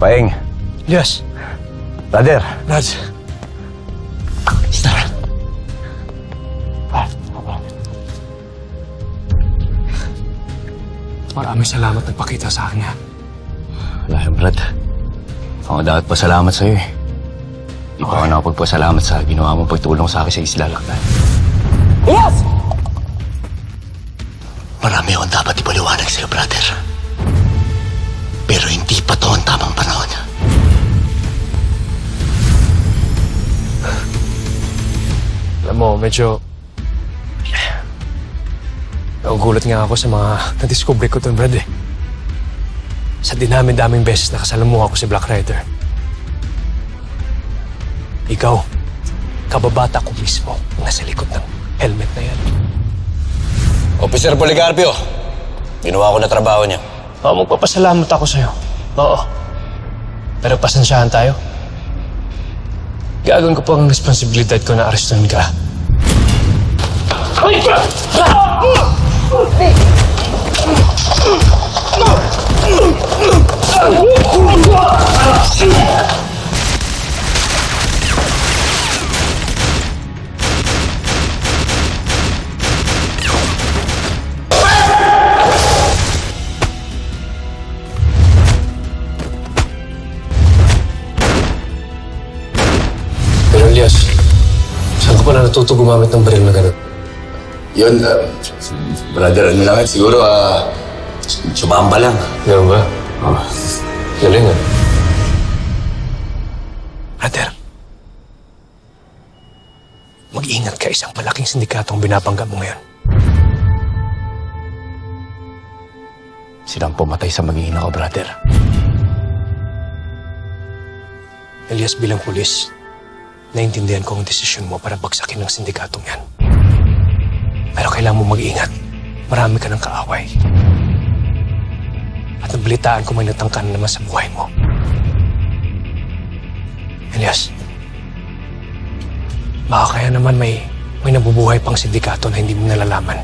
Paeng, Yes, brother, Lads. Star. Maraming salamat nagpakita sa akin ha. Wala yan, Brad. Ako dapat pasalamat sa'yo eh. Di pa ako nakapagpasalamat sa ginawa mong pagtulong sa akin sa isla Lakdan. Yes! Marami akong dapat ipaliwanag sa'yo, brother. Pero hindi pa to ang tamang panahon. Medyo... Nagugulat nga ako sa mga nadiscover ko doon, Brad eh. Sa dinami-daming beses nakasalamuha ako si Black Rider. Ikaw, kababata ko mismo ang nasa likod ng helmet na yan. Officer Policarpio, ginawa ko na trabaho niya. Oo, magpapasalamat ako sa'yo. Oo. Pero pasensyahan tayo. Gagawin ko po ang responsibilidad ko na arestuhin ka. Elias, saan ka pala natuto gumamit ng baril na ganun? Yun, uh, brother, ano lang yan, siguro, ah, sumamba lang. Ganun ba? Oh. Galing ah. Brother, mag-ingat ka isang malaking sindikatong binabangga mo ngayon. Silang pumatay sa mag-iina ko, brother. Elias bilang pulis, naintindihan ko ang desisyon mo para bagsakin ng sindikatong yan. Kailangan mo mag-ingat. Marami ka ng kaaway. At nabalitaan ko may natangkan naman sa buhay mo. Elias, baka kaya naman may, may nabubuhay pang sindikato na hindi mo nalalaman.